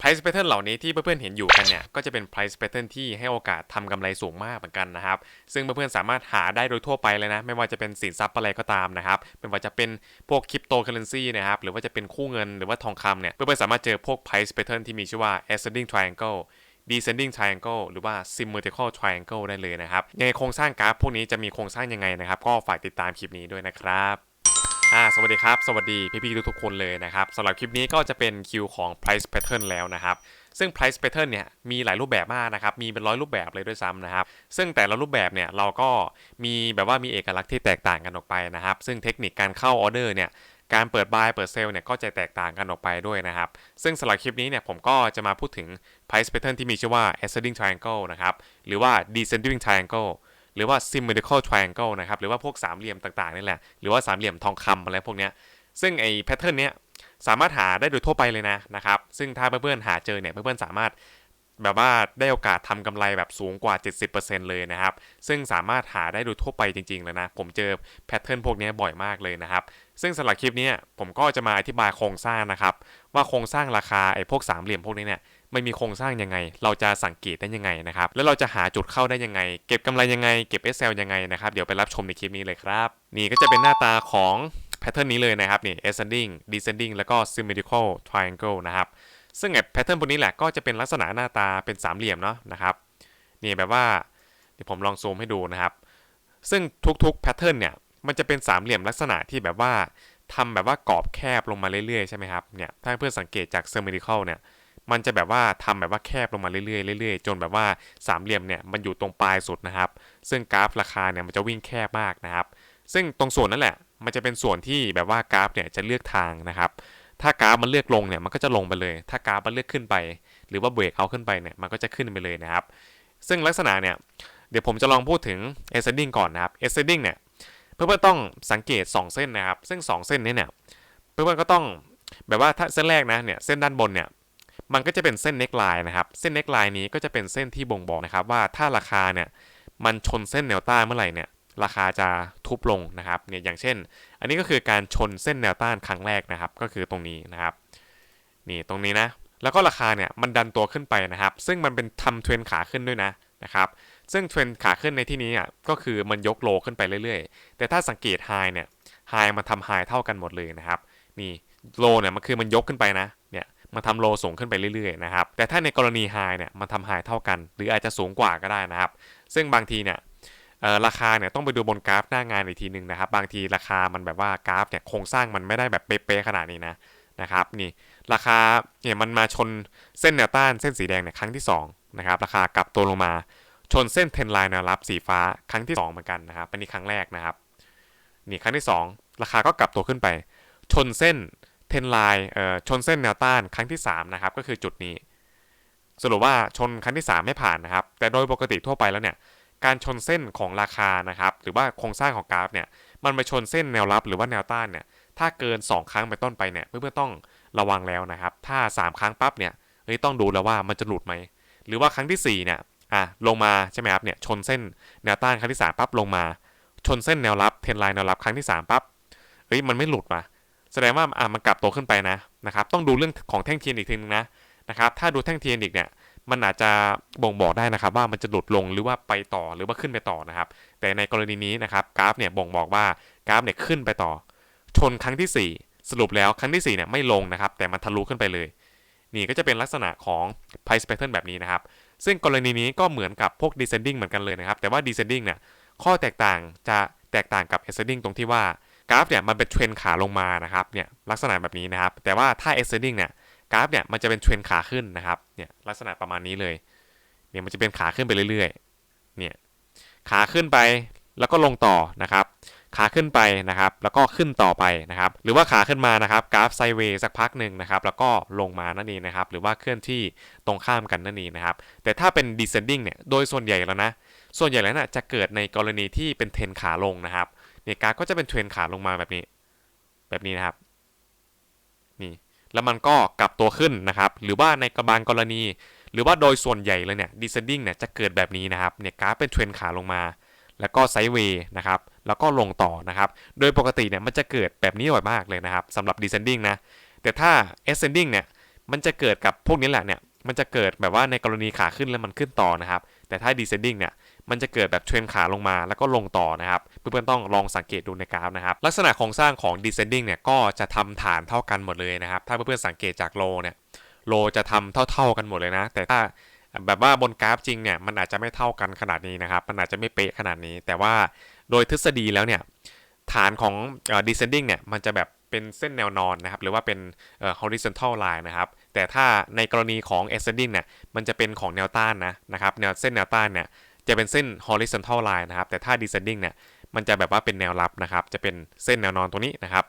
price pattern เหล่านี้ที่เพื่อนๆเห็นอยู่กันเนี่ย ก็จะเป็น price pattern ที่ให้โอกาสทำกำไรสูงมากเหมือนกันนะครับ ซึ่งเพื่อนๆสามารถหาได้โดยทั่วไปเลยนะ ไม่ว่าจะเป็นสินทรัพย์อะไรก็ตามนะครับ ไม่ว่าจะเป็นพวกคริปโตเคอเรนซีนะครับ หรือว่าจะเป็นคู่เงินหรือว่าทองคำเนี่ย เพื่อนๆสามารถเจอพวก price pattern ที่มีชื่อว่า ascending triangle descending triangle หรือว่า symmetrical triangle ได้เลยนะครับ ยังไงโครงสร้างกราฟพวกนี้จะมีโครงสร้างยังไงนะครับ ก็ฝากติดตามคลิปนี้ด้วยนะครับ อ่าสวัสดีครับ สวัสดีพี่ๆทุกๆคนเลยนะครับสำหรับคลิปนี้ก็จะเป็นคิวของ price pattern แล้วนะครับ ซึ่ง price pattern เนี่ยมีหลายรูปแบบมากนะครับ มีเป็นร้อยรูปแบบเลยด้วยซ้ำนะครับ ซึ่งแต่ละรูปแบบเนี่ยเราก็มีแบบว่ามีเอกลักษณ์ที่แตกต่างกันออกไปนะครับ ซึ่งเทคนิคการเข้าออเดอร์เนี่ยการเปิด buy เปิด sell เนี่ยก็จะแตกต่างกันออกไปด้วยนะครับ ซึ่งสำหรับคลิปนี้เนี่ยผมก็จะมาพูดถึง price pattern ที่มีชื่อว่า ascending triangle นะครับหรือว่า descending triangle รือว่า symmetrical triangle นะครับ หรือว่าพวกสามเหลี่ยมต่างๆนี่แหละ หรือว่าสามเหลี่ยมทองคำอะไรพวกเนี้ย ซึ่งไอ้ pattern เนี้ยสามารถหาได้โดยทั่วไปเลยนะนะครับ ซึ่งถ้าเพื่อนๆหาเจอเนี่ยเพื่อนๆสามารถแบบว่าได้โอกาสทำกำไรแบบสูงกว่า 70%เลยนะครับ ซึ่งสามารถหาได้โดยทั่วไปจริงๆเลยนะ ผมเจอแพทเทิร์นพวกนี้บ่อยมากเลยนะครับ ซึ่งสำหรับคลิปนี้ผมก็จะมาอธิบายโครงสร้างนะครับ ว่าโครงสร้างราคาไอ้พวกสามเหลี่ยมพวกนี้เนี่ย ไม่มีโครงสร้างยังไง เราจะสังเกตได้ยังไงนะครับ แล้วเราจะหาจุดเข้าได้ยังไง เก็บกำไรยังไง เก็บ SL ยังไงนะครับ เดี๋ยวไปรับชมในคลิปนี้เลยครับ นี่ก็จะเป็นหน้าตาของแพทเทิร์นนี้เลยนะครับ นี่ ascending descending แล้วก็ symmetrical triangle นะครับ ซึ่งไอ้แพทเทิร์นพวกนี้แหละก็จะเป็นลักษณะหน้าตาเป็นสามเหลี่ยมเนาะนะครับ นี่แบบว่าเดี๋ยวผมลองซูมให้ดูนะครับ ซึ่งทุกๆแพทเทิร์นเนี่ย มันจะเป็นสามเหลี่ยมลักษณะที่แบบว่าทำแบบว่ากรอบแคบลงมาเรื่อยๆใช่ไหมครับ เนี่ย ถ้าเพื่อนสังเกตจาก symmetrical เนี่ย มันจะแบบว่าทำแบบว่าแคบลงมาเรื่อยๆเรื่อยๆ จนแบบว่าสามเหลี่ยมเนี่ยมันอยู่ตรงปลายสุดนะครับ ซึ่งกราฟราคาเนี่ยมันจะวิ่งแคบมากนะครับ ซึ่งตรงส่วนนั่นแหละ มันจะเป็นส่วนที่แบบว่ากราฟเนี่ยจะเลือกทางนะครับ ถ้ากราฟมันเลือกลงเนี่ยมันก็จะลงไปเลย ถ้ากราฟมันเลือกขึ้นไป หรือว่าเบรกเอาขึ้นไปเนี่ยมันก็จะขึ้นไปเลยนะครับ ซึ่งลักษณะเนี่ยเดี๋ยวผมจะลองพูดถึง ascending ก่อนนะครับ ascending เนี่ยเพื่อนๆต้องสังเกต 2 เส้นนะครับ ซึ่ง 2 เส้นนี้เนี่ยเพื่อนๆก็ต้องแบบว่าถ้าเส้นแรกนะเนี่ยเส้นด้านบนเนี่ย มันก็จะเป็นเส้นเน็กไลน์นะครับ เส้นเน็กไลน์นี้ก็จะเป็นเส้นที่บ่งบอกนะครับว่าถ้าราคาเนี่ยมันชนเส้นแนวต้านเมื่อไหร่เนี่ยราคาจะทุบลงนะครับเนี่ยอย่างเช่น อันนี้ก็คือการชนเส้นแนวต้านครั้งแรกนะครับ ก็คือตรงนี้นะครับนี่ตรงนี้นะแล้วก็ราคาเนี่ยมันดันตัวขึ้นไปนะครับ ซึ่งมันเป็นทำเทรนขาขึ้นด้วยนะนะครับซึ่งเทรนขาขึ้นในที่นี้อะก็คือมันยกโลขึ้นไปเรื่อยๆ แต่ถ้าสังเกตไฮเนี่ยไฮมันทำไฮเท่ากันหมดเลยนะครับนี่โลเนี่ยมันคือมันยกขึ้นไปนะเนี่ย มันทำโลสูงขึ้นไปเรื่อยๆนะครับแต่ถ้าในกรณีไฮเนี่ยมันทำไฮเท่ากัน หรืออาจจะสูงกว่าก็ได้นะครับ ซึ่งบางทีเนี่ยราคาเนี่ยต้องไปดูบนกราฟหน้างานอีกทีหนึ่งนะครับ บางทีราคามันแบบว่ากราฟเนี่ยโครงสร้างมันไม่ได้แบบเป๊ะๆขนาดนี้นะนะครับนี่ราคาเนี่ยมันมาชนเส้นแนวต้านเส้นสีแดงเนี่ยครั้งที่2นะครับราคากลับตัวลงมาชนเส้นเทนไลน์แนวรับสีฟ้าครั้งที่ 2 เหมือนกันนะครับอันนี้ครั้งแรกนะครับนี่ครั้งที่ 2 ราคาก็กลับตัวขึ้นไป ชนเส้น เทนไลน์ชนเส้นแนวต้านครั้งที่ 3 นะครับ ก็คือจุดนี้ สรุปว่าชนครั้งที่ 3 ไม่ผ่านนะครับ แต่โดยปกติทั่วไปแล้วเนี่ย การชนเส้นของราคานะครับ หรือว่าโครงสร้างของกราฟเนี่ย มันไปชนเส้นแนวรับหรือว่าแนวต้านเนี่ย ถ้าเกิน 2 ครั้งไปต้นไปเนี่ย เพื่อนๆต้องระวังแล้วนะครับ ถ้า 3 ครั้งปั๊บเนี่ย เฮ้ยต้องดูแล้วว่ามันจะหลุดไหม หรือว่าครั้งที่4เนี่ยอะลงมาใช่ไหมครับเนี่ยชนเส้นแนวต้านครั้งที่3ปั๊บลงมา ชนเส้นแนวรับเทนไลน์แนวรับครั้งที่3ปั๊บเฮ้ยมันไม่หลุดมา แสดงว่าอะมันกลับตัวขึ้นไปนะนะครับต้องดูเรื่องของแท่งเทียนอีกทีนึงนะนะครับถ้าดูแท่งเทียนอีกเนี่ยมันอาจจะบ่งบอกได้นะครับว่ามันจะหลุดลงหรือว่าไปต่อหรือว่าขึ้นไปต่อนะครับ แต่ในกรณีนี้นะครับกราฟเนี่ยบ่งบอกว่ากราฟเนี่ยขึ้นไปต่อ ชนครั้งที่ 4 สรุปแล้วครั้งที่4เนี่ยไม่ลงนะครับ แต่มันทะลุขึ้นไปเลย นี่ก็จะเป็นลักษณะของ price pattern แบบนี้นะครับ ซึ่งกรณีนี้ก็เหมือนกับพวก descending เหมือนกันเลยนะครับ แต่ว่า descending เนี่ยข้อแตกต่างจะแตกต่างกับ ascending ตรงที่ว่า กราฟเนี่ยมันเป็นเทรนขาลงมานะครับเนี่ยลักษณะแบบนี้นะครับ แต่ว่าถ้า ascending เนี่ยกราฟเนี่ยมันจะเป็นเทรนขาขึ้นนะครับเนี่ยลักษณะประมาณนี้เลยเนี่ยมันจะเป็นขาขึ้นไปเรื่อยๆเนี่ยขาขึ้นไปแล้วก็ลงต่อนะครับ ขาขึ้นไปนะครับ แล้วก็ขึ้นต่อไปนะครับ หรือว่าขาขึ้นมานะครับกราฟไซเวย์สักพักหนึ่งนะครับ แล้วก็ลงมานั่นเองนะครับ หรือว่าเคลื่อนที่ตรงข้ามกันนั่นเองนะครับ แต่ถ้าเป็น descending เนี่ยโดยส่วนใหญ่แล้วนะส่วนใหญ่แล้วนะจะเกิดในกรณีที่เป็นเทรนขาลงนะครับ เนี่ยกราฟก็จะเป็นเทรนขาลงมาแบบนี้ แบบนี้นะครับ นี่ แล้วมันก็กลับตัวขึ้นนะครับ หรือว่าในกระบางกรณี หรือว่าโดยส่วนใหญ่เลยเนี่ย descending เนี่ยจะเกิดแบบนี้นะครับ เนี่ยกราฟเป็นเทรนขาลงมา แล้วก็ไซด์เวย์นะครับ แล้วก็ลงต่อนะครับ โดยปกติเนี่ยมันจะเกิดแบบนี้บ่อยมากเลยนะครับสำหรับ descending นะ แต่ถ้า ascending เนี่ย มันจะเกิดกับพวกนี้แหละเนี่ย มันจะเกิดแบบว่าในกรณีขาขึ้นแล้วมันขึ้นต่อนะครับ แต่ถ้า descending เนี่ย มันจะเกิดแบบเทรนขาลงมาแล้วก็ลงต่อนะครับเพื่อนๆต้องลองสังเกตดูในกราฟนะครับลักษณะโครงสร้างของ descending เนี่ยก็จะทำฐานเท่ากันหมดเลยนะครับ ถ้าเพื่อนๆสังเกตจากโลเนี่ยโลจะทำเท่า ๆกันหมดเลยนะ แต่ถ้าแบบว่าบนกราฟจริงเนี่ยมันอาจจะไม่เท่ากันขนาดนี้นะครับมันอาจจะไม่เป๊ะขนาดนี้ แต่ว่าโดยทฤษฎีแล้วเนี่ยฐานของ descending เนี่ยมันจะแบบเป็นเส้นแนวนอนนะครับหรือว่าเป็น horizontal line นะครับแต่ถ้าในกรณีของ ascending เนี่ยมันจะเป็นของแนวต้านนะนะครับแนวเส้นแนวต้านเนี่ย จะเป็นเส้น horizontal line นะครับ แต่ถ้า descending เนี่ย มันจะแบบว่าเป็นแนวรับนะครับ จะเป็นเส้นแนวนอนตรงนี้นะครับ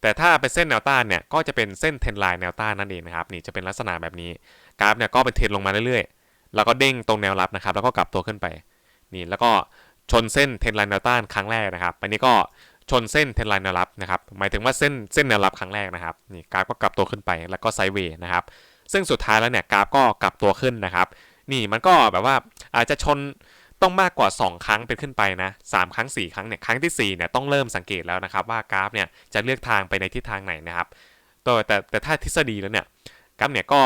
แต่ถ้าเป็นเส้นแนวต้านเนี่ย ก็จะเป็นเส้นเทนไลน์แนวต้านนั่นเองนะครับ นี่จะเป็นลักษณะแบบนี้ กราฟเนี่ยก็เป็นเทรนลงมาเรื่อยๆ แล้วก็เด้งตรงแนวรับนะครับ แล้วก็กลับตัวขึ้นไป นี่ แล้วก็ชนเส้นเทนไลน์แนวต้านครั้งแรกนะครับ อันนี้ก็ชนเส้นเทนไลน์แนวรับนะครับ หมายถึงว่าเส้นเส้นแนวรับครั้งแรกนะครับ นี่กราฟก็กลับตัวขึ้นไป แล้วก็ไซด์เวย์นะครับ ซึ่งสุดท้ายแล้วเนี่ยกราฟก็กลับตัวขึ้นนะครับ นี่มันก็แบบว่าอาจจะชน ต้องมากกว่า 2 ครั้งเป็นขึ้นไปนะ3ครั้ง 4 ครั้งเนี่ยครั้งที่4เนี่ยต้องเริ่มสังเกตแล้วนะครับว่ากราฟเนี่ยจะเลือกทางไปในทิศทางไหนนะครับแต่แต่แต่ถ้าทฤษฎีแล้วเนี่ยกราฟเนี่ยก็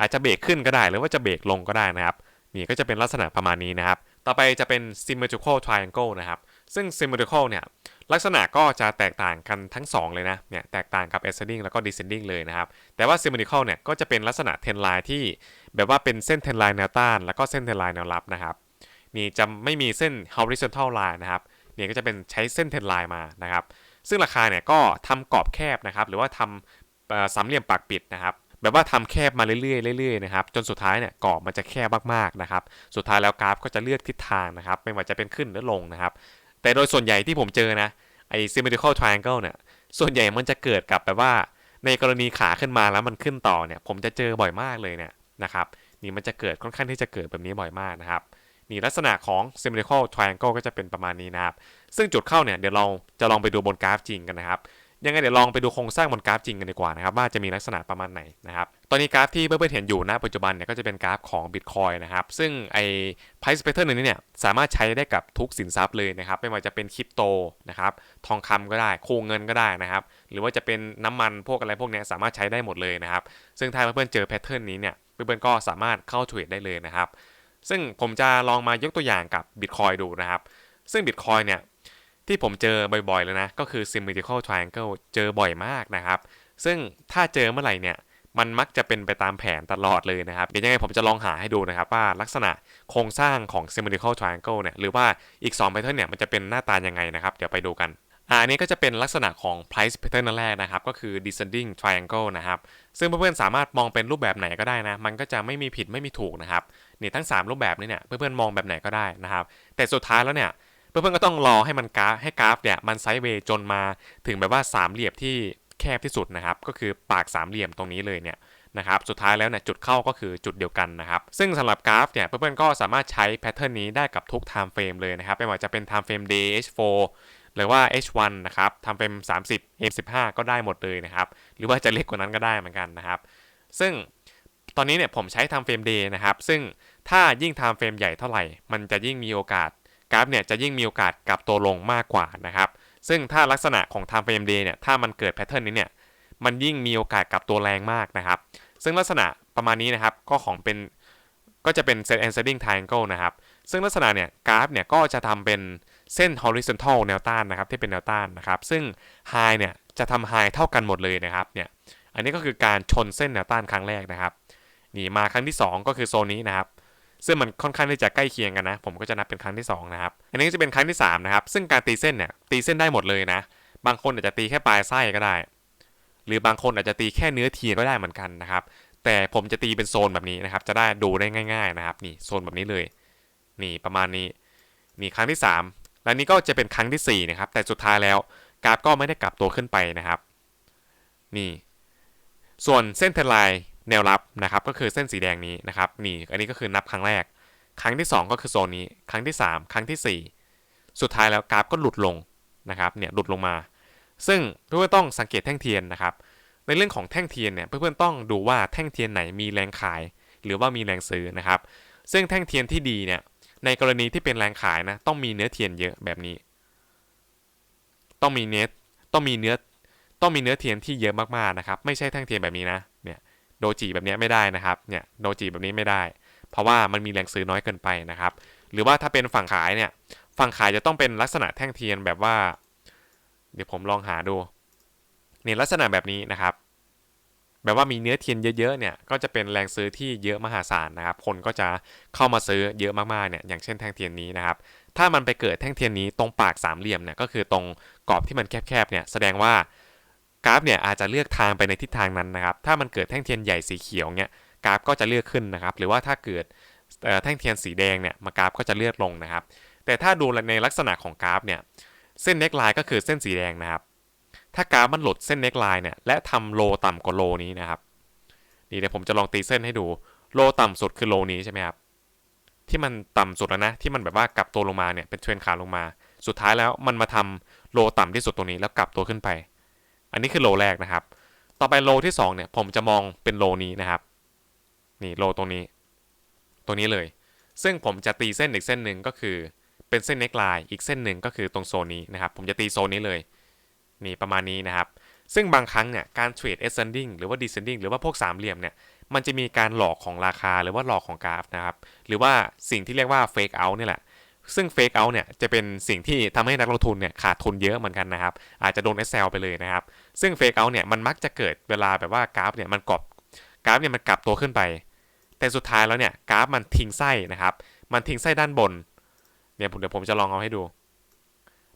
อาจจะเบรกขึ้นก็ได้ หรือว่าจะเบรกลงก็ได้นะครับนี่ก็จะเป็นลักษณะประมาณนี้นะครับ ต่อไปจะเป็น symmetrical triangle นะครับซึ่ง symmetrical เนี่ยลักษณะก็จะแตกต่างกันทั้ง 2 เลยนะเนี่ยแตกต่างกับ ascending แล้วก็ descending เลยนะครับ แต่ว่า symmetrical เนี่ยก็จะเป็นลักษณะ trend line ที่แบบว่าเป็นเส้น trend line แนวต้าน แล้วก็เส้น trend line แนวรับนะครับ นี่จะไม่มีเส้น horizontal line นะครับเนี่ยก็จะเป็นใช้เส้น ten line มานะครับ ซึ่งราคาเนี่ยก็ทำกรอบแคบนะครับ หรือว่าทำสามเหลี่ยมปากปิดนะครับแบบว่าทำแคบมาเรื่อยๆเรื่อยๆนะครับจนสุดท้ายเนี่ยกรอบมันจะแคบมากๆนะครับสุดท้ายแล้วกราฟก็จะเลือกทิศทางนะครับไม่ว่าจะเป็นขึ้นหรือลงนะครับ แต่โดยส่วนใหญ่ที่ผมเจอนะไอ้ symmetrical triangle เนี่ยส่วนใหญ่มันจะเกิดกับแบบว่า ในกรณีขาขึ้นมาแล้วมันขึ้นต่อเนี่ยผมจะเจอบ่อยมากเลยเนี่ยนะครับนี่มันจะเกิดค่อนข้างที่จะเกิดแบบนี้บ่อยมากนะครับ นี่ลักษณะของ symmetrical triangle ก็จะเป็นประมาณนี้นะครับ ซึ่งจุดเข้าเนี่ยเดี๋ยวเราจะลองไปดูบนกราฟจริงกันนะครับ ยังไงเดี๋ยวลองไปดูโครงสร้างบนกราฟจริงกันดีกว่านะครับว่าจะมีลักษณะประมาณไหนนะครับ ตอนนี้กราฟที่เพื่อนๆเห็นอยู่ณปัจจุบันเนี่ยก็จะเป็นกราฟของ Bitcoin นะครับ ซึ่งไอ้ price pattern นี้เนี่ยสามารถใช้ได้กับทุกสินทรัพย์เลยนะครับ ไม่ว่าจะเป็นคริปโตนะครับ ทองคำก็ได้คูเงินก็ได้นะครับ หรือว่าจะเป็นน้ำมันพวกอะไรพวกนี้สามารถใช้ได้หมดเลยนะครับ ซึ่งถ้าเพื่อนๆเจอแพทเทิร์นนี้เนี่ยเพื่อนๆก็สามารถเข้าเทรดได้เลยนะครับ ซึ่งผมจะลองมายกตัวอย่างกับ Bitcoin ดูนะครับ ซึ่ง Bitcoin เนี่ยที่ผมเจอบ่อยๆเลยนะ ก็คือ symmetrical triangle เจอบ่อยมากนะครับ ซึ่งถ้าเจอเมื่อไหร่เนี่ยมันมักจะเป็นไปตามแผนตลอดเลยนะครับ เดี๋ยวยังไงผมจะลองหาให้ดูนะครับ ว่าลักษณะโครงสร้างของ symmetrical triangle เนี่ยหรือว่าอีก 2 pattern เนี่ยมันจะเป็นหน้าตายังไงนะครับ เดี๋ยวไปดูกัน อันนี้ก็จะเป็นลักษณะของ price pattern แรกนะครับ ก็คือ descending triangle นะครับ ซึ่งเพื่อนๆสามารถมองเป็นรูปแบบไหนก็ได้นะ มันก็จะไม่มีผิดไม่มีถูกนะครับนี่ทั้ง 3 รูปแบบนี้เนี่ยเพื่อนๆมองแบบไหนก็ได้นะครับ แต่สุดท้ายแล้วเนี่ยเพื่อนๆก็ต้องรอให้มันกราฟให้กราฟเนี่ยมันไซด์เวย์จนมาถึงแบบว่าสามเหลี่ยมที่แคบที่สุดนะครับ ก็คือปากสามเหลี่ยมตรงนี้เลยเนี่ยนะครับสุดท้ายแล้วเนี่ยจุดเข้าก็คือจุดเดียวกันนะครับ ซึ่งสำหรับกราฟเนี่ยเพื่อนๆก็สามารถใช้แพทเทิร์นนี้ได้กับทุก time frame เลยนะครับไม่ว่าจะเป็น time frame day h4 หรือว่า h1 นะครับ time frame 30 m15 ก็ได้หมดเลยนะครับ หรือว่าจะเล็กกว่านั้นก็ได้เหมือนกันนะครับ ซึ่งตอนนี้เนี่ยผมใช้ time frame day นะครับ ซึ่งถ้ายิ่ง time frame ใหญ่เท่าไหร่ มันจะยิ่งมีโอกาสกราฟเนี่ยจะยิ่งมีโอกาสกลับตัวลงมากกว่านะครับ ซึ่งถ้าลักษณะของ time frame day เนี่ย ถ้ามันเกิดแพทเทิร์นนี้เนี่ย มันยิ่งมีโอกาสกลับตัวแรงมากนะครับ ซึ่งลักษณะประมาณนี้นะครับ ก็ของเป็น ก็จะเป็น set and setting triangle นะครับ ซึ่งลักษณะเนี่ยกราฟเนี่ยก็จะทำเป็นเส้น horizontal แนวต้านนะครับที่เป็นแนวต้านนะครับ ซึ่ง high เนี่ยจะทำ high เท่ากันหมดเลยนะครับเนี่ยอันนี้ก็คือการชนเส้นแนวต้านครั้งแรกนะครับนี่มาครั้งที่ 2 ก็คือโซนนี้นะครับซึ่งมันค่อนข้างที่จะใกล้เคียงกันนะ ผมก็จะนับเป็นครั้งที่2นะครับอันนี้ก็จะเป็นครั้งที่3นะครับซึ่งการตีเส้นเนี่ยตีเส้นได้หมดเลยนะ บางคนอาจจะตีแค่ปลายไส้ก็ได้ หรือบางคนอาจจะตีแค่เนื้อเทียนก็ได้เหมือนกันนะครับ แต่ผมจะตีเป็นโซนแบบนี้นะครับ จะได้ดูได้ง่าย ๆนะครับ นี่โซนแบบนี้เลย นี่ประมาณนี้ นี่ครั้งที่ 3 และนี่ก็จะเป็นครั้งที่ 4 นะครับ แต่สุดท้ายแล้วกราฟก็ไม่ได้กลับตัวขึ้นไปนะครับ นี่ ส่วนเส้นเทรนไลน์แนวรับนะครับ ก็คือเส้นสีแดงนี้นะครับ นี่ อันนี้ก็คือนับครั้งแรก ครั้งที่ 2 ก็คือโซนนี้ ครั้งที่ 3 ครั้งทีสี่4 สุดท้ายแล้วกราฟก็หลุดลงนะครับ เนี่ยหลุดลงมา ซึ่งเพื่อนต้องสังเกตแท่งเทียนนะครับ ในเรื่องของแท่งเทียนเนี่ยเพื่อนๆต้องดูว่าแท่งเทียนไหนมีแรงขาย หรือว่ามีแรงซื้อนะครับ ซึ่งแท่งเทียนที่ดีเนี่ยในกรณีที่เป็นแรงขายนะต้องมีเนื้อเทียนเยอะแบบนี้ ต้องมีเนื้อต้องมีเนื้อต้องมีเนื้อเทียนที่เยอะมากๆนะครับ ไม่ใช่แท่งเทียนแบบนี้นะเนี่ยโดจิแบบนี้ไม่ได้นะครับเนี่ยโดจิแบบนี้ไม่ได้ เพราะว่ามันมีแรงซื้อน้อยเกินไปนะครับ หรือว่าถ้าเป็นฝั่งขายเนี่ยฝั่งขายจะต้องเป็นลักษณะแท่งเทียนแบบว่า เดี๋ยวผมลองหาดู เนี่ยลักษณะแบบนี้นะครับ แบบว่ามีเนื้อเทียนเยอะๆเนี่ยก็จะเป็นแรงซื้อที่เยอะมหาศาลนะครับ คนก็จะเข้ามาซื้อเยอะมากๆเนี่ยอย่างเช่นแท่งเทียนนี้นะครับ ถ้ามันไปเกิดแท่งเทียนนี้ตรงปากสามเหลี่ยมเนี่ยก็คือตรงกรอบที่มันแคบๆเนี่ยแสดงว่ากราฟเนี่ยอาจจะเลือกทางไปในทิศทางนั้นนะครับ ถ้ามันเกิดแท่งเทียนใหญ่สีเขียวเนี่ยกราฟก็จะเลือกขึ้นนะครับ หรือว่าถ้าเกิดแท่งเทียนสีแดงเนี่ยมากราฟก็จะเลือกลงนะครับ แต่ถ้าดูในลักษณะของกราฟเนี่ยเส้นเน็กไลน์ก็คือเส้นสีแดงนะครับ ถ้ากราฟมันหลุดเส้นเน็กไลน์เนี่ยและทำโลต่ำกว่าโลนี้นะครับนี่เดี๋ยวผมจะลองตีเส้นให้ดูโลต่ำสุดคือโลนี้ใช่ไหมครับที่มันต่ำสุดแล้วนะที่มันแบบว่ากลับตัวลงมาเนี่ยเป็นเทรนขาลงมา สุดท้ายแล้วมันมาทำโลต่ำที่สุดตรงนี้แล้วกลับตัวขึ้นไป อันนี้คือโลแรกนะครับ ต่อไปโลที่2เนี่ยผมจะมองเป็นโลนี้นะครับ นี่โลตรงนี้ ตรงนี้เลย ซึ่งผมจะตีเส้นอีกเส้นหนึ่งก็คือ เป็นเส้นเน็กไลน์อีกเส้นหนึ่งก็คือตรงโซนนี้นะครับ ผมจะตีโซนนี้เลย นี่ประมาณนี้นะครับ ซึ่งบางครั้งเนี่ยการเทรด ascending หรือว่า descending หรือว่าพวกสามเหลี่ยมเนี่ยมันจะมีการหลอกของราคาหรือว่าหลอกของกราฟนะครับ หรือว่าสิ่งที่เรียกว่า fake out นี่แหละซึ่ง fake out เนี่ยจะเป็นสิ่งที่ทำให้นักลงทุนเนี่ยขาดทุนเยอะเหมือนกันนะครับ อาจจะโดน SL ไปเลยนะครับ ซึ่ง fake out เนี่ยมันมักจะเกิดเวลาแบบว่ากราฟเนี่ยมันกรอบกราฟเนี่ยมันกลับตัวขึ้นไป แต่สุดท้ายแล้วเนี่ยกราฟมันทิ้งไส้นะครับ มันทิ้งไส้ด้านบนเนี่ยผมเดี๋ยวผมจะลองเอาให้ดู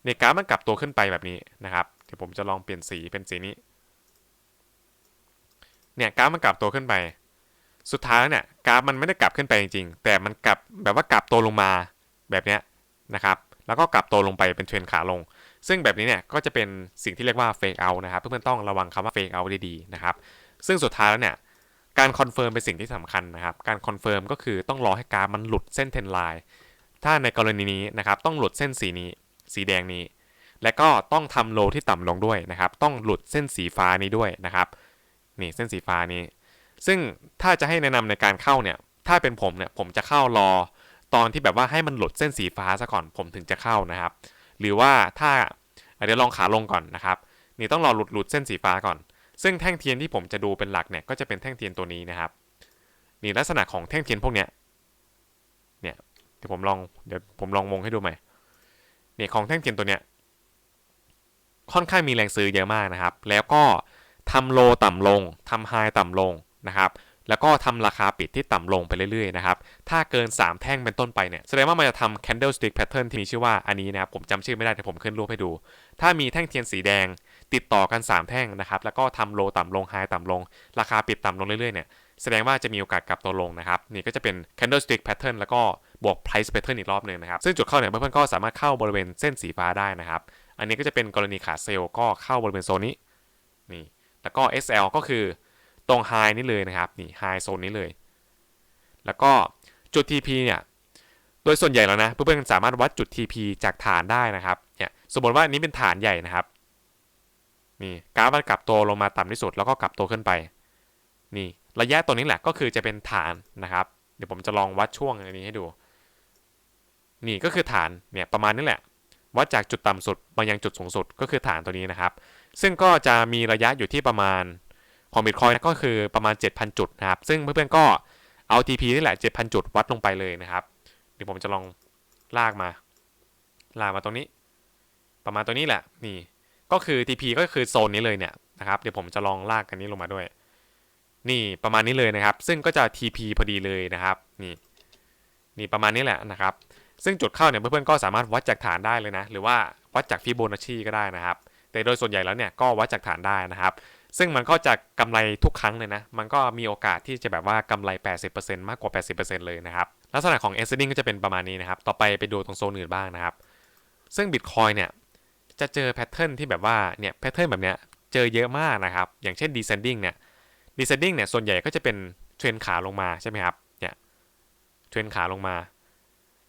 เนี่ยกราฟมันกลับตัวขึ้นไปแบบนี้นะครับ ดี๋ยวผมจะลองเปลี่ยนสีเป็นสีนี้ เนี่ยกราฟมันกลับตัวขึ้นไป สุดท้ายแล้วเนี่ยกราฟมันไม่ได้กลับขึ้นไปจริงๆ แต่มันกลับแบบว่ากลับตัวลงมาแบบเนี้ยนะครับ แล้วก็กลับตัวลงไปเป็นเทรนขาลง ซึ่งแบบนี้เนี่ยก็จะเป็นสิ่งที่เรียกว่า fake out นะครับ เพื่อนๆต้องระวังคำว่า fake out ดีๆนะครับ ซึ่งสุดท้ายแล้วเนี่ยการคอนเฟิร์มเป็นสิ่งที่สำคัญนะครับ การคอนเฟิร์มก็คือต้องรอให้กราฟมันหลุดเส้นเทนไลน์ ถ้าในกรณีนี้นะครับต้องหลุดเส้นสีนี้ สีแดงนี้ และก็ต้องทำโลที่ต่ำลงด้วยนะครับ ต้องหลุดเส้นสีฟ้านี้ด้วยนะครับ นี่เส้นสีฟ้านี้ ซึ่งถ้าจะให้แนะนำในการเข้าเนี่ย ถ้าเป็นผมเนี่ยผมจะเข้ารอตอนที่แบบว่าให้มันหลุดเส้นสีฟ้าซะก่อนผมถึงจะเข้านะครับ หรือว่าถ้าเดี๋ยวลองขาลงก่อนนะครับ นี่ต้องรอหลุดหลุดเส้นสีฟ้าก่อน ซึ่งแท่งเทียนที่ผมจะดูเป็นหลักเนี่ยก็จะเป็นแท่งเทียนตัวนี้นะครับ นี่ลักษณะของแท่งเทียนพวกเนี้ย เนี่ยเดี๋ยวผมลองเดี๋ยวผมลองวงให้ดูใหม่เนี่ยของแท่งเทียนตัวเนี้ย ค่อนข้างมีแรงซื้อเยอะมากนะครับ แล้วก็ทำโลต่ำลงทำไฮต่ำลงนะครับ แล้วก็ทำราคาปิดที่ต่ำลงไปเรื่อยๆนะครับ ถ้าเกิน 3 แท่งเป็นต้นไปเนี่ย แสดงว่ามันจะทำ candlestick pattern ที่มีชื่อว่าอันนี้นะครับ ผมจำชื่อไม่ได้แต่ผมขึ้นรูปให้ดู ถ้ามีแท่งเทียนสีแดงติดต่อกัน 3 แท่งนะครับ แล้วก็ทำโลต่ำลงไฮต่ำลง ราคาปิดต่ำลงเรื่อยๆเนี่ย แสดงว่าจะมีโอกาสกลับตัวลงนะครับ นี่ก็จะเป็น candlestick pattern แล้วก็บวก price pattern อีกรอบหนึ่งนะครับ ซึ่งจุดเข้าเนี่ยเพื่อนๆก็สามารถเข้าบริเวณเส้นสีฟ้าได้นะครับ อันนี้ก็จะเป็นกรณีขาเซลล์ก็เข้าบริเวณโซนนี้นี่แล้วก็ SL ก็คือตรง High นี่เลยนะครับนี่ High โซนนี้เลย แล้วก็จุด TP เนี่ยโดยส่วนใหญ่แล้วนะเพื่อนๆสามารถวัดจุด TP จากฐานได้นะครับเนี่ยสมมติว่านี้เป็นฐานใหญ่นะครับนี่กราฟมันกลับตัวลงมาต่ำที่สุดแล้วก็กลับตัวขึ้นไปนี่ระยะตัวนี้แหละก็คือจะเป็นฐานนะครับ เดี๋ยวผมจะลองวัดช่วงอันนี้ให้ดู นี่ก็คือฐานเนี่ยประมาณนี้แหละ วัดจากจุดต่ำสุดมายังจุดสูงสุดก็คือฐานตัวนี้นะครับ ซึ่งก็จะมีระยะอยู่ที่ประมาณของบิตคอยก็คือประมาณ 7,000 จุดนะครับ ซึ่งเพื่อนๆก็เอา TP นี่แหละ 7,000 จุดวัดลงไปเลยนะครับเดี๋ยวผมจะลองลากมา ลากมาตรงนี้ ประมาณตัวนี้แหละนี่ก็คือ TP ก็คือโซนนี้เลยเนี่ยนะครับเดี๋ยวผมจะลองลากกันนี้ลงมาด้วย นี่ประมาณนี้เลยนะครับ ซึ่งก็จะ TP พอดีเลยนะครับ นี่ นี่ประมาณนี้แหละนะครับ ซึ่งจุดเข้าเนี่ยเพื่อนๆก็สามารถวัดจากฐานได้เลยนะ หรือว่าวัดจากฟิโบนัชชีก็ได้นะครับ แต่โดยส่วนใหญ่แล้วเนี่ยก็วัดจากฐานได้นะครับ ซึ่งมันก็จะกำไรทุกครั้งเลยนะ มันก็มีโอกาสที่จะแบบว่ากำไร 80%มากกว่า 80%เลยนะครับ ลักษณะของ a s c e n d i n g ก็จะเป็นประมาณนี้นะครับ ต่อไปไปดูตรงโซนอื่นบ้างนะครับ ซึ่ง Bitcoin เนี่ยจะเจอแพทเทิร์นที่แบบว่าเนี่ยแพทเทิร์นแบบเนี้ยเจอเยอะมากนะครับ อย่างเช่น descending เนี่ย descending เนี่ยส่วนใหญ่ก็จะเป็นเทรนขาลงมาใช่ไหมครับ เนี่ยเทรนขาลงมา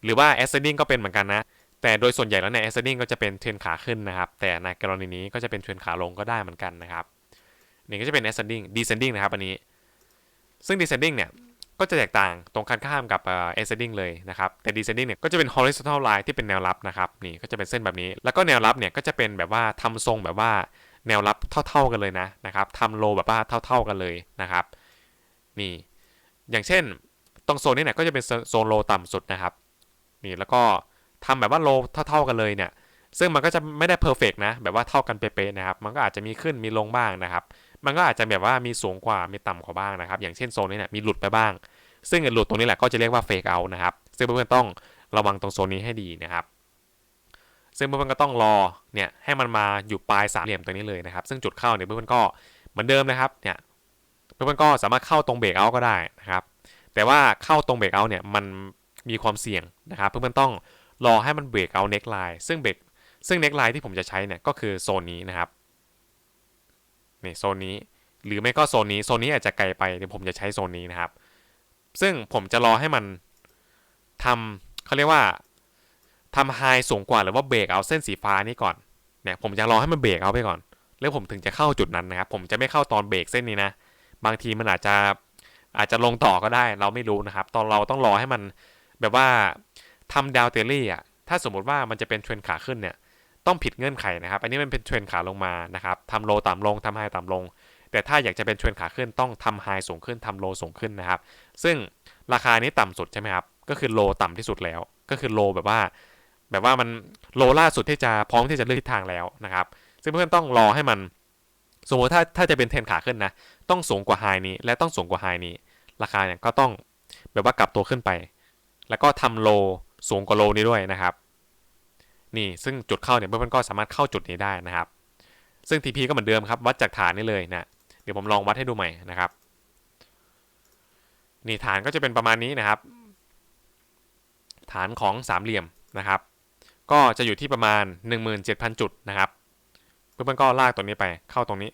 หรือว่า ascending ก็เป็นเหมือนกันนะ แต่โดยส่วนใหญ่แล้วใน ascending ก็จะเป็นเทรนขาขึ้นนะครับ แต่ในกรณีนี้ก็จะเป็นเทรนขาลงก็ได้เหมือนกันนะครับ นี่ก็จะเป็น ascending descending นะครับอันนี้ ซึ่ง descending เนี่ยก็จะแตกต่างตรงกันข้ามกับ ascending เลยนะครับ แต่ descending เนี่ยก็จะเป็น horizontal line ที่เป็นแนวรับนะครับ นี่ก็จะเป็นเส้นแบบนี้ แล้วก็แนวรับเนี่ยก็จะเป็นแบบว่าทำทรงแบบว่าแนวรับเท่า ๆกันเลยนะนะครับทำโลแบบว่าเท่า ๆกันเลยนะครับ นี่ อย่างเช่น ตรงโซนนี้เนี่ยก็จะเป็นโซนโลต่ำสุดนะครับ นี่แล้วก็ทำแบบว่าโลเท่าๆกันเลยเนี่ย ซึ่งมันก็จะไม่ได้เพอร์เฟกนะ แบบว่าเท่ากันเป๊ะๆนะครับ มันก็อาจจะมีขึ้นมีลงบ้างนะครับ มันก็อาจจะแบบว่ามีสูงกว่ามีต่ำกว่าบ้างนะครับ อย่างเช่นโซนนี้เนี่ยมีหลุดไปบ้าง ซึ่งหลุดตรงนี้แหละก็จะเรียกว่าเฟกเอานะครับ ซึ่งเพื่อนๆต้องระวังตรงโซนนี้ให้ดีนะครับซึ่งเพื่อนๆก็ต้องรอเนี่ยให้มันมาอยู่ปลายสามเหลี่ยมตรงนี้เลยนะครับ ซึ่งจุดเข้าเนี่ยเพื่อนๆก็เหมือนเดิมนะครับเนี่ยเพื่อนๆก็สามารถเข้าตรงเบรกเอาก็ได้นะครับ แต่ว่าเข้าตรงเบรกเอาเนี่ยมัน มีความเสี่ยงนะครับเพื่อนๆต้องรอให้มันเบรกเอาเน็กไลน์ซึ่งเบรกซึ่งเน็กไลน์ที่ผมจะใช้เนี่ยก็คือโซนนี้นะครับนี่โซนนี้หรือไม่ก็โซนนี้โซนนี้อาจจะไกลไปเดี๋ยวผมจะใช้โซนนี้นะครับ ซึ่งผมจะรอให้มันทำเขาเรียกว่าทำไฮสูงกว่าหรือว่าเบรกเอาเส้นสีฟ้านี่ก่อนเนี่ยผมจะรอให้มันเบรกเอาไปก่อน แล้วผมถึงจะเข้าจุดนั้นนะครับ ผมจะไม่เข้าตอนเบรกเส้นนี้นะ บางทีมันอาจจะอาจจะลงต่อก็ได้ เราไม่รู้นะครับ ตอนเราต้องรอให้มัน แบบว่าทำดาวเทอรี่อะถ้าสมมุติว่ามันจะเป็นเทรนขาขึ้นเนี่ยต้องผิดเงื่อนไขนะครับ อันนี้มันเป็นเทรนขาลงมานะครับทำโลต่ำลงทำไฮต่ำลง แต่ถ้าอยากจะเป็นเทรนขาขึ้นต้องทำไฮสูงขึ้นทำโลสูงขึ้นนะครับ ซึ่งราคานี้ต่ำสุดใช่ไหมครับ ก็คือโลต่ำที่สุดแล้ว ก็คือโลแบบว่า แบบว่ามันโลล่าสุดที่จะพร้อมที่จะเลือกทิศทางแล้วนะครับ ซึ่งเพื่อนต้องรอให้มัน สมมติถ้าถ้าจะเป็นเทรนขาขึ้นนะ ต้องสูงกว่าไฮนี้ และต้องสูงกว่าไฮนี้ ราคาเนี่ยก็ต้องแบบว่ากลับตัวขึ้นไป แล้วก็ทำโลสูงกว่าโลนี้ด้วยนะครับ นี่ซึ่งจุดเข้าเนี่ยเพื่อนๆก็สามารถเข้าจุดนี้ได้นะครับ ซึ่ง TP ก็เหมือนเดิมครับ วัดจากฐานนี่เลยนะเดี๋ยวผมลองวัดให้ดูใหม่นะครับ นี่ฐานก็จะเป็นประมาณนี้นะครับ ฐานของสามเหลี่ยมนะครับ ก็จะอยู่ที่ประมาณ 17,000 จุดนะครับ เพื่อนๆก็ลากตัวนี้ไปเข้าตรงนี้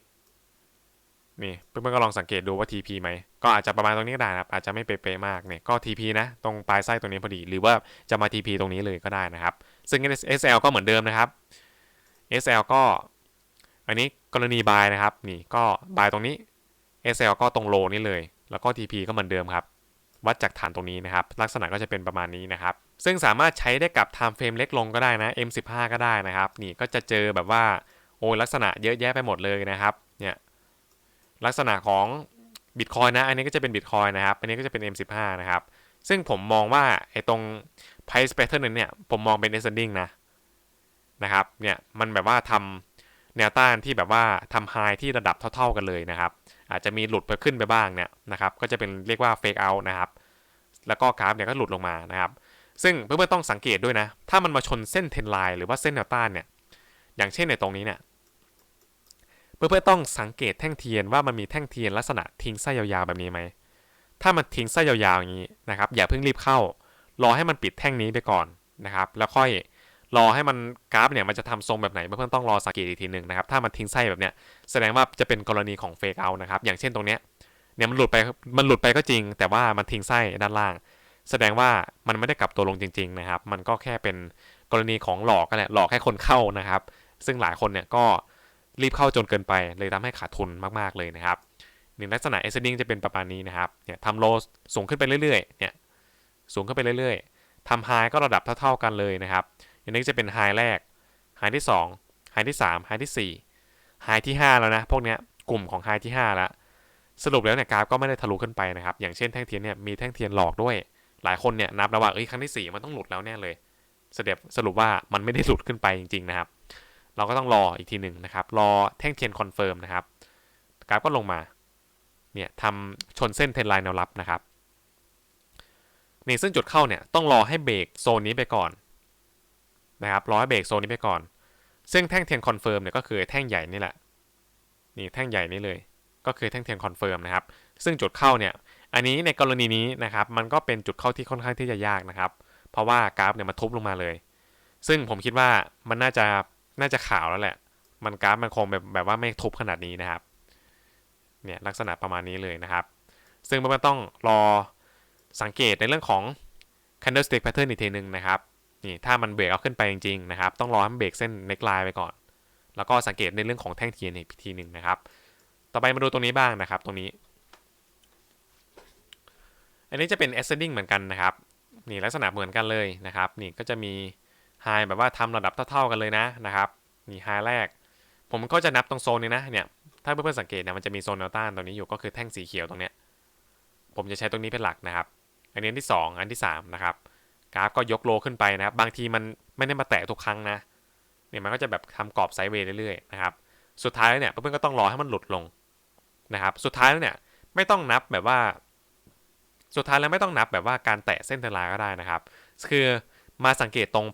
นี่เพื่อนๆก็ลองสังเกตดูว่า TP ไหมก็อาจจะประมาณตรงนี้ก็ได้นะครับอาจจะไม่เป๊ะๆมากเนี่ยก็ TP นะตรงปลายไส้ตรงนี้พอดี หรือว่าจะมา TP ตรงนี้เลยก็ได้นะครับ ซึ่ง SL ก็เหมือนเดิมนะครับ SL ก็ อันนี้กรณีบายนะครับนี่ก็บายตรงนี้ SL ก็ตรงโลนี้เลย แล้วก็ TP ก็เหมือนเดิมครับ วัดจากฐานตรงนี้นะครับ ลักษณะก็จะเป็นประมาณนี้นะครับ ซึ่งสามารถใช้ได้กับ time frame เล็กลงก็ได้นะ M15 ก็ได้นะครับ นี่ก็จะเจอแบบว่าโอ้ลักษณะเยอะแยะไปหมดเลยนะครับเนี่ย ลักษณะของ Bitcoin นะ อันนี้ก็จะเป็น Bitcoin นะครับ อันนี้ก็จะเป็น M15 นะครับ ซึ่งผมมองว่าไอ้ตรง price pattern นั้นเนี่ย ผมมองเป็น ascending นะ นะครับ เนี่ย มันแบบว่าทำแนวต้านที่แบบว่าทำ high ที่ระดับเท่า ๆกันเลยนะครับ อาจจะมีหลุดไปขึ้นไปบ้างเนี่ยนะครับ ก็จะเป็นเรียกว่า fake out นะครับ แล้วก็กราฟเนี่ยก็หลุดลงมานะครับ ซึ่งเพื่อนๆต้องสังเกตด้วยนะ ถ้ามันมาชนเส้นเทนไลน์หรือว่าเส้นแนวต้านเนี่ย อย่างเช่นในตรงนี้เนี่ย เพื่อนๆต้องสังเกตแท่งเทียนว่ามันมีแท่งเทียนลักษณะทิ้งไส้ยาวๆแบบนี้ไหม ถ้ามันทิ้งไส้ยาวๆอย่างนี้นะครับ อย่าเพิ่งรีบเข้า รอให้มันปิดแท่งนี้ไปก่อนนะครับ แล้วค่อยรอให้มันกราฟเนี่ยมันจะทำทรงแบบไหนเพื่อนๆต้องรอสังเกตอีกทีหนึ่งนะครับ ถ้ามันทิ้งไส้แบบเนี้ยแสดงว่าจะเป็นกรณีของเฟกเอานะครับ อย่างเช่นตรงเนี้ยเนี่ยมันหลุดไปมันหลุดไปก็จริง แต่ว่ามันทิ้งไส้ด้านล่าง แสดงว่ามันไม่ได้กลับตัวลงจริง ๆนะครับ มันก็แค่เป็นกรณีของหลอกกันแหละหลอกให้คนเข้านะครับ ซึ่งหลายคนเนี่ยก็ รีบเข้าจนเกินไป เลยทำให้ขาดทุนมากๆเลยนะครับหนึ่งลักษณะ ascending จะเป็นประมาณนี้นะครับเนี่ยทำโลสูงขึ้นไปเรื่อยๆเนี่ยสูงขึ้นไปเรื่อยๆทำไฮก็ระดับเท่าๆกันเลยนะครับอย่างนี้จะเป็นไฮแรกไฮที่2ไฮที่3ไฮที่4ไฮที่ 5 แล้วนะพวกเนี้ยกลุ่มของไฮที่5แล้วสรุปแล้วเนี่ยกราฟก็ไม่ได้ทะลุขึ้นไปนะครับ อย่างเช่นแท่งเทียนเนี่ยมีแท่งเทียนหลอกด้วย หลายคนเนี่ยนับแล้วว่าเอ้ยครั้งที่ 4 มันต้องหลุดแล้วแน่เลยสรุปสรุปว่ามันไม่ได้หลุดขึ้นไปจริงๆนะครับ เราก็ต้องรออีกทีหนึ่งนะครับ รอแท่งเทียนคอนเฟิร์มนะครับกราฟก็ลงมา เนี่ยทำชนเส้นเทรนไลน์แนวรับนะครับนี่ซึ่งจุดเข้าเนี่ยต้องรอให้เบรกโซนนี้ไปก่อนนะครับ รอให้เบรกโซนนี้ไปก่อน ซึ่งแท่งเทียนคอนเฟิร์มเนี่ยก็คือแท่งใหญ่นี่แหละ นี่แท่งใหญ่นี่เลย ก็คือแท่งเทียนคอนเฟิร์มนะครับ ซึ่งจุดเข้าเนี่ย อันนี้ในกรณีนี้นะครับ มันก็เป็นจุดเข้าที่ค่อนข้างที่จะยากนะครับ เพราะว่ากราฟเนี่ยมันทุบลงมาเลย ซึ่งผมคิดว่ามันน่าจะ น่าจะข่าวแล้วแหละ มันกราฟมันคงแบบแบบว่าไม่ทุบขนาดนี้นะครับ เนี่ยลักษณะประมาณนี้เลยนะครับ ซึ่งมันต้องรอสังเกตในเรื่องของ candlestick pattern อีกทีหนึ่งนะครับ นี่ถ้ามันเบรกเอาขึ้นไปจริงๆนะครับ ต้องรอให้มันเบรกเส้น neckline ไปก่อน แล้วก็สังเกตในเรื่องของแท่งเทียนอีกทีหนึ่งนะครับ ต่อไปมาดูตรงนี้บ้างนะครับ ตรงนี้ อันนี้จะเป็น ascending เหมือนกันนะครับ นี่ลักษณะเหมือนกันเลยนะครับ นี่ก็จะมี high แบบว่าทำระดับเท่าๆกันเลยนะนะครับนี่ high แรก ผมก็จะนับตรงโซนนี้นะเนี่ยถ้าเพื่อนๆสังเกตนี่ยมันจะมีโซนแนวต้านตรงนี้อยู่ก็คือแท่งสีเขียวตรงเนี้ยผมจะใช้ตรงนี้เป็นหลักนะครับ อันนี้อันที่ 2 อันที่ 3 นะครับกราฟก็ยกโลขึ้นไปนะครับ บางทีมันไม่ได้มาแตะทุกครั้งนะเนี่ยมันก็จะแบบทำกรอบไซด์เวย์เรื่อยๆนะครับสุดท้ายแล้วเนี่ยเพื่อนๆก็ต้องรอให้มันหลุดลงนะครับ สุดท้ายแล้วเนี่ยไม่ต้องนับแบบว่า สุดท้ายแล้วไม่ต้องนับแบบว่าการแตะเส้นเทลน์ก็ได้นะครับ คือมาสังเกตตรง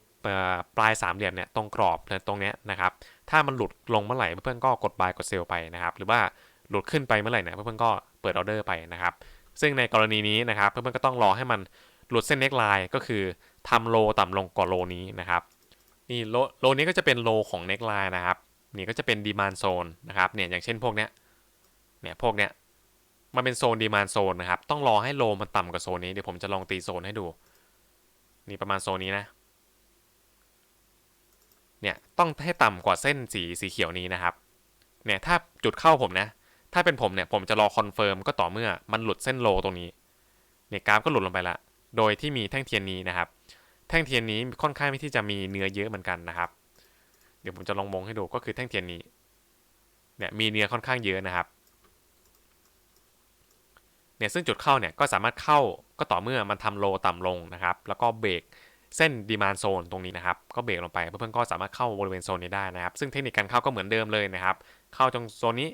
ปลายสามเหลี่ยมเนี่ยตรงกรอบตรงเนี้ยนะครับ ถ้ามันหลุดลงเมื่อไหร่เพื่อนๆก็กด buy กด sell ไปนะครับ หรือว่าหลุดขึ้นไปเมื่อไหร่เนี่ยเพื่อนๆก็เปิดออเดอร์ไปนะครับ ซึ่งในกรณีนี้นะครับ เพื่อนๆก็ต้องรอให้มันหลุดเส้นเน็กไลน์ก็คือทำโลต่ำลงกว่าโลนี้นะครับนี่โลโลนี้ก็จะเป็นโลของเน็กไลน์นะครับนี่ก็จะเป็นดีมานโซนนะครับเนี่ยอย่างเช่นพวกเนี้ยเนี่ยพวกเนี้ยมันเป็นโซนดีมานโซนนะครับ ต้องรอให้โลมันต่ำกว่าโซนนี้เดี๋ยวผมจะลองตีโซนให้ดู นี่ประมาณโซนนี้นะ เนี่ยต้องให้ต่ำกว่าเส้นสีสีเขียวนี้นะครับเนี่ยถ้าจุดเข้าผมนะ ถ้าเป็นผมเนี่ยผมจะรอคอนเฟิร์มก็ต่อเมื่อมันหลุดเส้นโลตรงนี้เนี่ยกราฟก็หลุดลงไปละ โดยที่มีแท่งเทียนนี้นะครับ แท่งเทียนนี้ค่อนข้างที่จะมีเนื้อเยอะเหมือนกันนะครับ เดี๋ยวผมจะลองมองให้ดูก็คือแท่งเทียนนี้เนี่ยมีเนื้อค่อนข้างเยอะนะครับเนี่ยซึ่งจุดเข้าเนี่ยก็สามารถเข้าก็ต่อเมื่อมันทำโลต่ำลงนะครับ แล้วก็เบรก เส้นดีมานโซนตรงนี้นะครับ ก็เบรกลงไปเพื่อนๆก็สามารถเข้าบริเวณโซนนี้ได้นะครับ ซึ่งเทคนิคการเข้าก็เหมือนเดิมเลยนะครับ เข้าตรงโซนนี้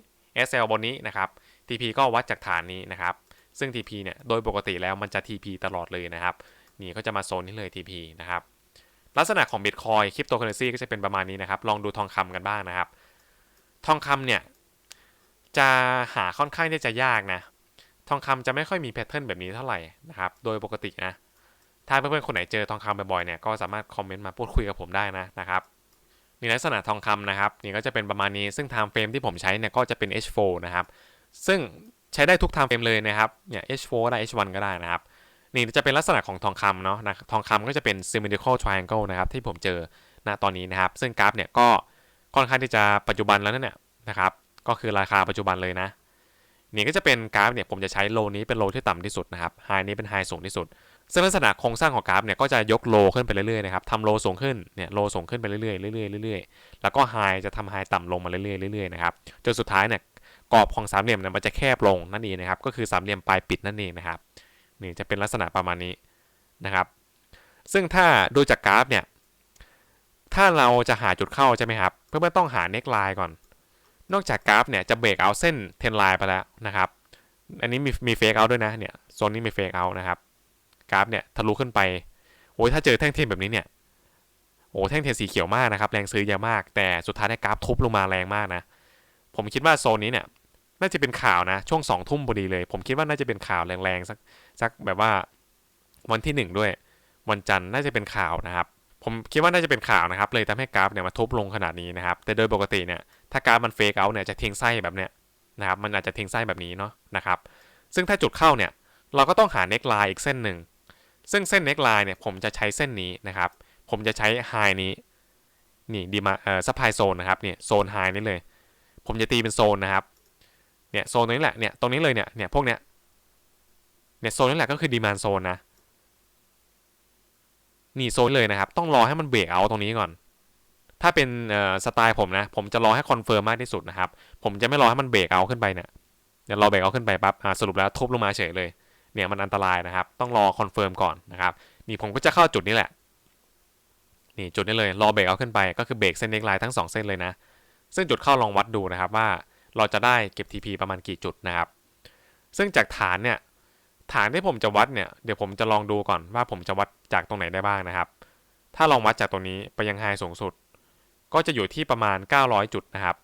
SL บนนี้นะครับ TP ก็วัดจากฐานนี้นะครับ ซึ่ง TP เนี่ยโดยปกติแล้วมันจะ TP ตลอดเลยนะครับ นี่ก็จะมาโซนนี้เลย TP นะครับ ลักษณะของ Bitcoin คริปโตเคอเรนซีก็จะเป็นประมาณนี้นะครับ ลองดูทองคำกันบ้างนะครับ ทองคำเนี่ยจะหาค่อนข้างที่จะยากนะ ทองคำจะไม่ค่อยมีแพทเทิร์นแบบนี้เท่าไหร่นะครับ โดยปกตินะ ถ้าเพื่อนๆคนไหนเจอทองคำบ่อยๆเนี่ยก็สามารถคอมเมนต์มาพูดคุยกับผมได้นะนะครับนี่ลักษณะทองคำนะครับนี่ก็จะเป็นประมาณนี้ซึ่ง time frame ที่ผมใช้เนี่ยก็จะเป็น H4 นะครับซึ่งใช้ได้ทุก time frame เลยนะครับเนี่ย H4 ก็ได้ H1 ก็ได้นะครับนี่จะเป็นลักษณะของทองคำเนาะนะทองคำก็จะเป็น symmetrical triangle นะครับที่ผมเจอณตอนนี้นะครับ ซึ่งกราฟเนี่ยก็ค่อนข้างที่จะปัจจุบันแล้วนั่นเนี่ยนะครับก็คือราคาปัจจุบันเลยนะนี่ก็จะเป็นกราฟเนี่ยผมจะใช้โลนี้เป็นโลที่ต่ำที่สุดนะครับไฮนี้เป็นไฮสูงที่สุด ซึ่งลักษณะโครงสร้างของกราฟเนี่ยก็จะยกโลขึ้นไปเรื่อยๆนะครับทำโลสูงขึ้นเนี่ยโลสูงขึ้นไปเรื่อยๆเรื่อยๆเรื่อยๆแล้วก็ไฮจะทำไฮต่ำลงมาเรื่อยๆเรื่อยๆนะครับจนสุดท้ายเนี่ยกรอบของสามเหลี่ยมเนี่ยมันจะแคบลงนั่นเองนะครับก็คือสามเหลี่ยมปลายปิดนั่นเองนะครับนี่จะเป็นลักษณะประมาณนี้นะครับ ซึ่งถ้าดูจากกราฟเนี่ยถ้าเราจะหาจุดเข้าใช่ไหมครับเพื่อนๆต้องหาเน็กไลน์ก่อน นอกจากกราฟเนี่ยจะเบรกเอาเส้นเทนไลน์ไปแล้วนะครับ อันนี้มีมีเฟกเอาด้วยนะเนี่ยโซนนี้มีเฟกเอานะครับ กราฟเนี่ยทะลุขึ้นไปโอ้ยถ้าเจอแท่งเทียนแบบนี้เนี่ยโอ้แท่งเทียนสีเขียวมากนะครับแรงซื้อเยอะมาก แต่สุดท้ายได้กราฟทุบลงมาแรงมากนะผมคิดว่าโซนนี้เนี่ยน่าจะเป็นข่าวนะช่วงสองทุ่มพอดีเลย ผมคิดว่าน่าจะเป็นข่าวแรงๆสักสักแบบว่าวันที่หนึ่งด้วย วันจันทร์น่าจะเป็นข่าวนะครับ ผมคิดว่าน่าจะเป็นข่าวนะครับ เลยทำให้กราฟเนี่ยมาทุบลงขนาดนี้นะครับ แต่โดยปกติเนี่ยถ้ากราฟมันเฟกเอาเนี่ยจะเทงไส้แบบเนี้ยนะครับมันอาจจะเทงไส้แบบนี้เนาะนะครับ ซึ่งถ้าจุดเข้าเนี่ยเราก็ต้องหาเน็กไลน์อีกเส้นหนึ่ง ซึ่งเส้นเน็กไลน์เนี่ยผมจะใช้เส้นนี้นะครับ ผมจะใช้ไฮนี้นี่ดีมาเอ่อซัพพลายโซนนะครับเนี่ยโซนไฮนี่เลย ผมจะตีเป็นโซนนะครับเนี่ยโซนนี้แหละเนี่ยตรงนี้เลยเนี่ยเนี่ยพวกเนี้ยเนี่ยโซนนี้แหละก็คือดีมานโซนนะนี่โซนเลยนะครับ ต้องรอให้มันเบรกเอาตรงนี้ก่อน ถ้าเป็นสไตล์ผมนะ ผมจะรอให้คอนเฟิร์มมากที่สุดนะครับ ผมจะไม่รอให้มันเบรกเอาขึ้นไปเนี่ยเดี๋ยวรอเบรกเอาขึ้นไปปั๊บสรุปแล้วทุบลงมาเฉยเลย เนี่ยมันอันตรายนะครับ ต้องรอคอนเฟิร์มก่อนนะครับนี่ผมก็จะเข้าจุดนี้แหละนี่จุดนี้เลยรอเบรกเอาขึ้นไปก็คือเบรกเส้นเน็กไลน์ทั้ง 2 เส้นเลยนะ ซึ่งจุดเข้าลองวัดดูนะครับว่าเราจะได้เก็บ TP ประมาณกี่จุดนะครับ ซึ่งจากฐานเนี่ยฐานที่ผมจะวัดเนี่ยเดี๋ยวผมจะลองดูก่อนว่าผมจะวัดจากตรงไหนได้บ้างนะครับ ถ้าลองวัดจากตรงนี้ไปยังไฮสูงสุด ก็จะอยู่ที่ประมาณ 900 จุดนะครับ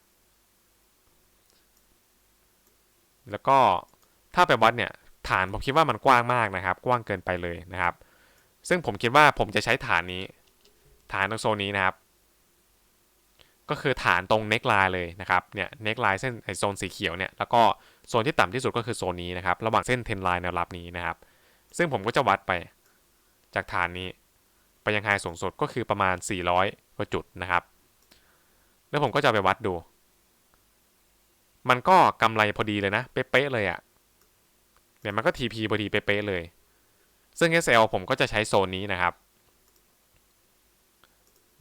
แล้วก็ถ้าไปวัดเนี่ย ฐานผมคิดว่ามันกว้างมากนะครับ กว้างเกินไปเลยนะครับ ซึ่งผมคิดว่าผมจะใช้ฐานนี้ ฐานตรงโซนนี้นะครับ ก็คือฐานตรงเน็กไลน์เลยนะครับเนี่ยเน็กไลน์เส้นไอโซนสีเขียวเนี่ยแล้วก็โซนที่ต่ำที่สุดก็คือโซนนี้นะครับ ระหว่างเส้นเทนไลน์แนวรับนี้นะครับ ซึ่งผมก็จะวัดไปจากฐานนี้ไปยังไฮสูงสุดก็คือประมาณ 400 กว่าจุดนะครับ แล้วผมก็จะไปวัดดู มันก็กำไรพอดีเลยนะ เป๊ะๆเลยอะ่ะ เนี่ยมันก็ TP พอดีเป๊ะเลย ซึ่ง SL ผมก็จะใช้โซนนี้นะครับ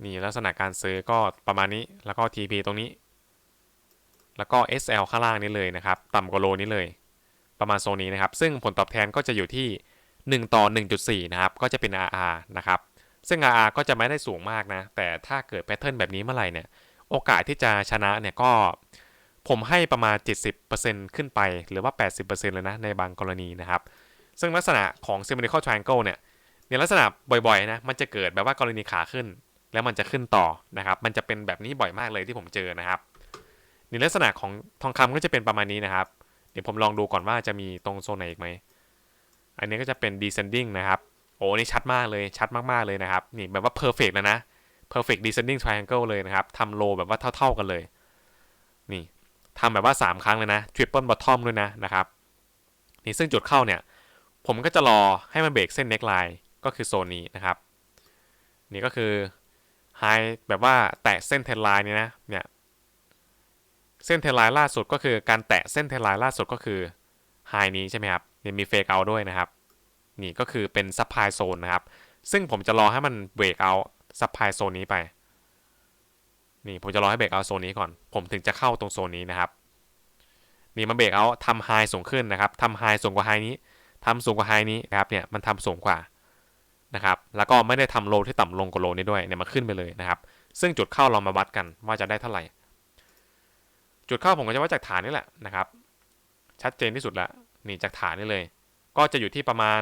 นี่ลักษณะการซื้อก็ประมาณนี้ แล้วก็ TP ตรงนี้ แล้วก็ SL ข้างล่างนี้เลยนะครับ ต่ำกว่าโลนี้เลย ประมาณโซนนี้นะครับ ซึ่งผลตอบแทนก็จะอยู่ที่ 1 ต่อ 1.4 นะครับ ก็จะเป็น RR นะครับ ซึ่ง RR ก็จะไม่ได้สูงมากนะ แต่ถ้าเกิดแพทเทิร์นแบบนี้เมื่อไหร่เนี่ย โอกาสที่จะชนะเนี่ยก็ ผมให้ประมาณ 70%ขึ้นไปหรือว่า 80%เลยนะในบางกรณีนะครับ ซึ่งลักษณะของ symmetrical triangle เนี่ยในลักษณะบ่อยๆนะมันจะเกิดแบบว่ากรณีขาขึ้น แล้วมันจะขึ้นต่อนะครับมันจะเป็นแบบนี้บ่อยมากเลยที่ผมเจอนะครับในลักษณะของทองคำก็จะเป็นประมาณนี้นะครับ เดี๋ยวผมลองดูก่อนว่าจะมีตรงโซนไหนอีกไหมอันนี้ก็จะเป็น descending นะครับโอ้นี่ชัดมากเลยชัดมากๆเลยนะครับนี่แบบว่า perfect แล้วนะ perfect descending triangle เลยนะครับทำโลแบบว่าเท่า ๆกันเลย นี่ ทำแบบว่า 3 ครั้งเลยนะ triple bottom ด้วยนะนะครับนี่ซึ่งจุดเข้าเนี่ย ผมก็จะรอให้มันเบรกเส้น neckline ก็คือโซนนี้นะครับ นี่ก็คือ high แบบว่าแตะเส้นเทนไลน์เนี่ยนะเนี่ยเส้นเทนไลน์ล่าสุดก็คือการแตะเส้นเทนไลน์ล่าสุดก็คือไฮนี้ใช่ไหมครับเนี่ยมีเฟกเอาด้วยนะครับ นี่ก็คือเป็นซับพลายโซนนะครับ ซึ่งผมจะรอให้มันเบรกเอาซับพลายโซนนี้ไป นี่ผมจะรอให้เบรกเอาโซนนี้ก่อน ผมถึงจะเข้าตรงโซนนี้นะครับ นี่มาเบรกเอาทำไฮสูงขึ้นนะครับทำไฮสูงกว่าไฮนี้ทำสูงกว่าไฮนี้นะครับเนี่ยมันทำสูงกว่านะครับ แล้วก็ไม่ได้ทำโลที่ต่ำลงกว่าโลนี้ด้วยเนี่ยมาขึ้นไปเลยนะครับ ซึ่งจุดเข้าเรามาวัดกันว่าจะได้เท่าไหร่ จุดเข้าผมก็จะวัดจากฐานนี่แหละนะครับ ชัดเจนที่สุดละนี่จากฐานนี่เลย ก็จะอยู่ที่ประมาณ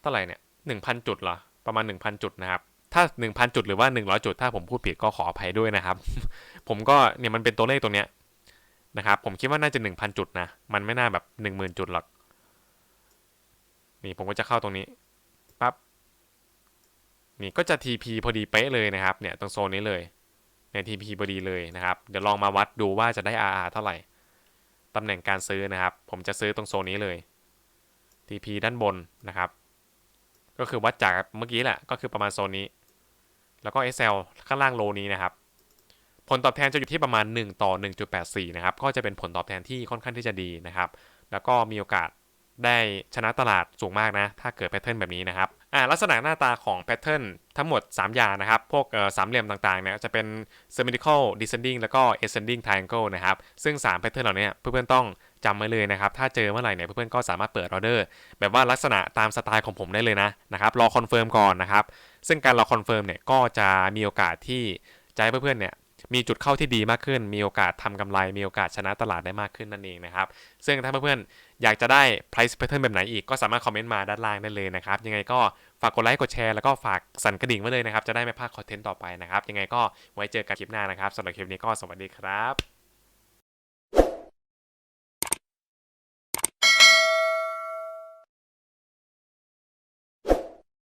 เท่าไหร่เนี่ยหนึ่งพันจุดเหรอประมาณ 1,000 จุดนะครับ ถ้า 1,000 จุดหรือว่า 100 จุด ถ้าผมพูดผิดก็ขออภัยด้วยนะครับ ผมก็เนี่ยมันเป็นตัวเลขตรงเนี้ยนะครับ ผมคิดว่าน่าจะ 1,000 จุดนะ มันไม่น่าแบบ 10,000 จุดหรอก นี่ผมก็จะเข้าตรงนี้ปั๊บ นี่ก็จะ TP พอดีเป๊ะเลยนะครับ เนี่ยตรงโซนนี้เลยเนี่ย TP พอดีเลยนะครับ เดี๋ยวลองมาวัดดูว่าจะได้ RR เท่าไหร่ ตำแหน่งการซื้อนะครับ ผมจะซื้อตรงโซนนี้เลย TP ด้านบนนะครับ ก็คือวัดจากเมื่อกี้แหละ ก็คือประมาณโซนนี้ แล้วก็ SL ข้างล่างโลนี้นะครับ ผลตอบแทนจะอยู่ที่ประมาณ 1 ต่อ 1.84 นะครับ ก็จะเป็นผลตอบแทนที่ค่อนข้างที่จะดีนะครับ แล้วก็มีโอกาสได้ชนะตลาดสูงมากนะ ถ้าเกิดแพทเทิร์นแบบนี้นะครับ อ่าลักษณะหน้าตาของแพทเทิร์นทั้งหมด 3 อย่างนะครับ พวกสามเหลี่ยมต่างๆเนี่ยจะเป็น symmetrical descending แล้วก็ ascending triangle นะครับ ซึ่ง 3 แพทเทิร์นเหล่านี้เพื่อนๆต้อง จำไว้เลยนะครับ ถ้าเจอเมื่อไหร่เนี่ยเพื่อนๆก็สามารถเปิดออเดอร์ แบบว่าลักษณะตามสไตล์ของผมได้เลยนะนะครับรอคอนเฟิร์มก่อนนะครับ ซึ่งการรอคอนเฟิร์มเนี่ยก็จะมีโอกาสที่จะให้เพื่อนๆเนี่ยมีจุดเข้าที่ดีมากขึ้น มีโอกาสทำกำไร มีโอกาสชนะตลาดได้มากขึ้นนั่นเองนะครับ ซึ่งถ้าเพื่อนๆ อยากจะได้ price pattern แบบไหนอีก ก็สามารถคอมเมนต์มาด้านล่างได้เลยนะครับ ยังไงก็ฝากกดไลค์ กดแชร์ แล้วก็ฝากสั่นกระดิ่งไว้เลยนะครับ จะได้ไม่พลาดคอนเทนต์ต่อไปนะครับ ยังไงก็ไว้เจอกันคลิปหน้านะครับสำหรับคลิปนี้ก็สวัสดีครับ